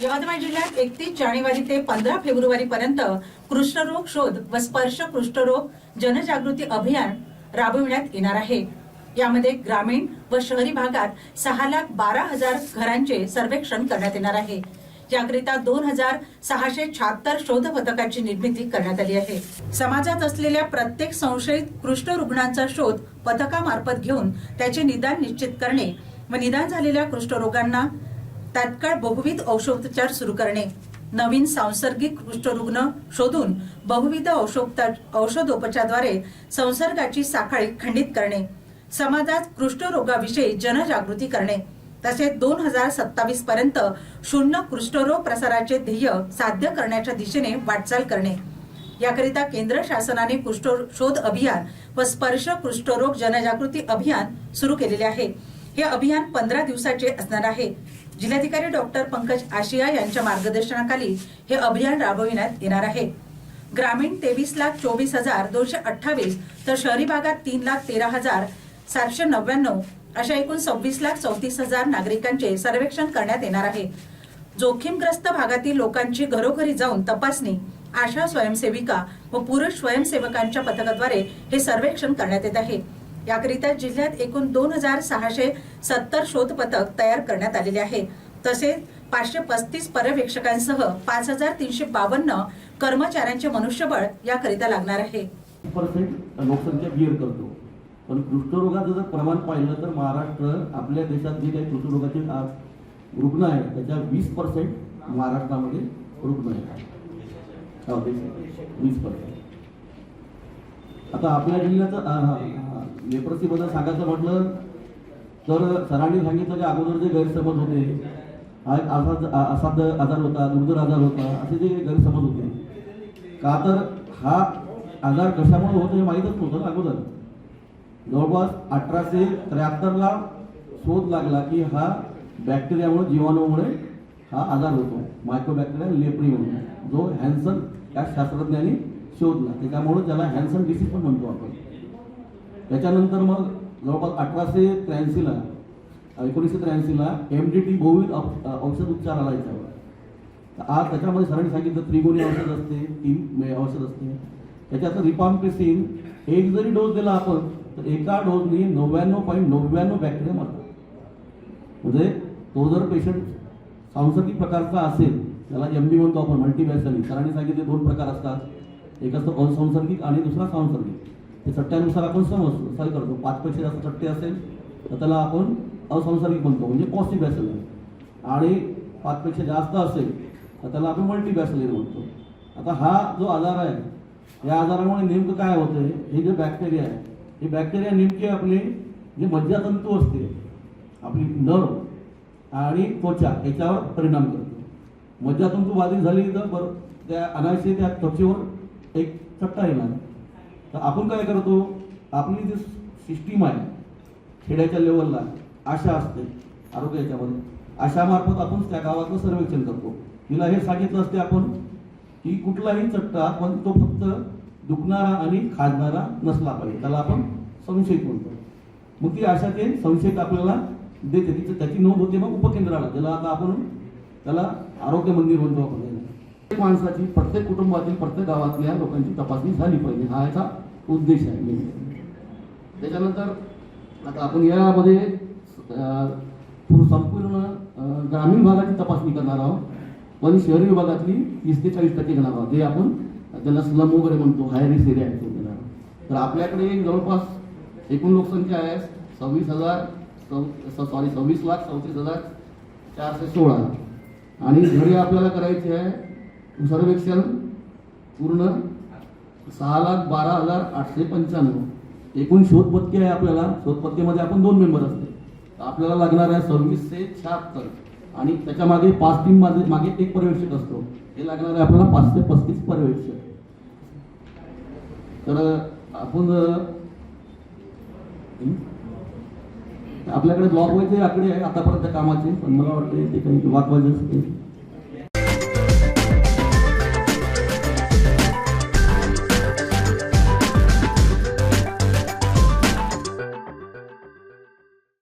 यवतमाळ जिल्ह्यात एकतीस जानेवारी ते पंधरा फेब्रुवारी पर्यंत कृष्णरोग शोध व स्पर्श कुष्ठरोग जनजागृती अभियान राबविण्यात येणार आहे. यामध्ये ग्रामीण व शहरी भागात सहा लाख बारा हजार घरांचे सर्वेक्षण करण्यात येणार आहे. याकरिता दोन हजार सहाशे शहात्तर शोध पथकाची निर्मिती करण्यात आली आहे. समाजात असलेल्या प्रत्येक संशयित कृष्ण रुग्णांचा शोध पथकामार्फत घेऊन त्याचे निदान निश्चित करणे व निदान झालेल्या कुष्ठरोगांना तात्काळ बहुविध औषधोपचार सुरू करणे. नवीन सांसर्गिक कुष्ठरुग्ण शोधून बहुविध औषधोपचारद्वारे औषधोपचाराद्वारे संसर्गाची साखळी खंडित करणे. समाजात कुष्ठरोगाविषयी जनजागृती करणे. तसेच दोन हजार सत्तावीस पर्यंत शून्य कुष्ठरोग प्रसाराचे ध्येय साध्य करण्याच्या दिशेने वाटचाल करणे. याकरिता केंद्र शासनाने कुष्ठ शोध अभियान व स्पर्श कुष्ठरोग जनजागृती अभियान सुरू केलेले आहे. हे अभियान पंधरा दिवसाचे असणार आहे. जिल्हाधिकारी डॉक्टर पंकज आशिया यांच्या मार्गदर्शनाखाली हे अभियान राबविण्यात येणार आहे. ग्रामीण तेवीस लाख चोवीस हजार दोनशे अठ्ठावीस तर शहरी भागात तीन लाख तेरा हजार सातशे नव्याण्णव अशा एकूण सव्वीस लाख चौतीस हजार नागरिकांचे सर्वेक्षण करण्यात येणार आहे. जोखीमग्रस्त भागातील लोकांची घरोघरी जाऊन तपासणी आशा स्वयंसेविका व पुरुष स्वयंसेवकांच्या पथकाद्वारे हे सर्वेक्षण करण्यात येत आहे. याकरिता जिल्ह्यात एकूण दोन हजार सहाशे सत्तर शोध पथक तयार करण्यात आलेले आहे तसेच पाचशे पस्तीस पर्यवेक्षकांसह पाच हजार तीनशे बावन्न कर्मचाऱ्यांचे मनुष्यबळ याकरिता लागणार आहे. पर्सेंट लोकसंख्या बिअर करतो. पण कुष्ठरोगाचं जर प्रमाण पाहिलं तर महाराष्ट्र आपल्या देशात जे काही कुष्ठरोगाचे आज रुग्ण आहे त्याच्या वीस पर्सेंट महाराष्ट्रामध्ये रुग्ण आहे वीस पर्सेंट आता आपल्या जिल्ह्याचा लेप्रसीबद्दल सांगायचं म्हटलं तर सरांनी सांगितलं की अगोदर जे गैरसमज होते हा असाध असाध्य आजार होता दुर्धर आजार होता असे जे गैरसमज होते. का तर हा आजार कशामुळे होतो हे माहीतच नव्हतं अगोदर. जवळपास अठराशे त्र्याहत्तरला शोध लागला की हा बॅक्टेरियामुळे जीवाणूमुळे हा आजार होतो. मायक्रोबॅक्टेरिया लेप्री म्हणून जो हॅन्सन या शास्त्रज्ञांनी शोधला. त्याच्यामुळे त्याला हॅन्सन डिसीज पण म्हणतो आपण. त्याच्यानंतर मग जवळपास अठराशे त्र्याऐंशीला एकोणीसशे त्र्याऐंशीला एम डी टी बहुविध औषध उपचार आला याच्यावर. तर आज त्याच्यामध्ये सरांनी सांगितलं त्रिगुणी औषध असते तीन औषध असते. त्याच्यात रिपाम्पिसिन एक जरी डोस दिला आपण तर एका डोसनी नव्याण्णव पॉईंट नव्याण्णव बॅक्टेरिया मारतात. म्हणजे तो जर पेशंट सांसर्गिक प्रकारचा असेल त्याला एम बी म्हणतो आपण मल्टीवॅसली सरांनी सांगितले दोन प्रकार असतात. एक असतो असंसर्गिक आणि दुसरा सांसर्गिक. ते चट्ट्यानुसार आपण समज सर करतो. पाचपेक्षा जास्त चट्टे असेल तर त्याला आपण असंसर्गिक म्हणतो. म्हणजे पॉझिटिव्ह बॅसिलर आणि पाचपेक्षा जास्त असेल तर त्याला आपण मल्टी बॅसिलर म्हणतो. आता हा जो आजार आहे या आजारामुळे नेमकं काय होतं हे जे बॅक्टेरिया आहे हे बॅक्टेरिया नेमके आपले जे मज्जातंतू असते आपली नर्व आणि त्वचा याच्यावर परिणाम करतो. मज्जातंतू बाधित झाली तर बरं त्या अनायसे त्या त्वचेवर एक चट्टा येणार. तर आपण काय करतो आपली जी सिस्टीम आहे खेड्याच्या लेवलला आशा असते आरोग्य याच्यामध्ये. आशामार्फत आपण त्या गावातलं सर्वेक्षण करतो. तिला हे सांगितलं असते आपण की कुठलाही चट्टा पण तो फक्त दुखणारा आणि खाजणारा नसला पाहिजे. त्याला आपण संशयित म्हणतो. मग ती आशा ते संशयित आपल्याला देते. तिचं त्याची नोंद होते मग उपकेंद्राला. त्याला आता आपण त्याला आरोग्य मंदिर म्हणतो आपण. माणसाची प्रत्येक कुटुंबातील प्रत्येक गावातल्या लोकांची तपासणी झाली पाहिजे. हा याचा उद्देश आहे. त्याच्यानंतर आता आपण यामध्ये पूर्ण संपूर्ण ग्रामीण भागाची तपासणी करणार आहोत. पण शहरी विभागातली तीस ते चाळीस टक्के घेणार आहोत. जे आपण त्याला स्लम वगैरे म्हणतो हाय एरिया आहे तो घेणार तर आपल्याकडे जवळपास एकूण लोकसंख्या आहे सव्वीस हजार सॉरी सव्वीस लाख चौतीस हजार चारशे सोळा. आणि घरी आपल्याला करायचे आहे सर्वेक्षण पूर्ण सहा लाख बारा हजार आठशे पंच्याण्णव. एकूण शोधपत्के आहे आपल्याला. शोधपत्केमध्ये आपण दोन मेंबर असते. तर आपल्याला लागणार आहे सव्वीसशे शहात्तर. आणि त्याच्यामागे पाच टीम मागे मागे एक पर्यवेक्षक असतो. हे लागणार आहे आपल्याला पाचशे पस्तीस पर्यवेक्षक. तर आपण आपल्याकडे ब्लॉक वाईज आकडे आहे आतापर्यंत कामाचे पण मला वाटते ते काही ब्लॉक वाईज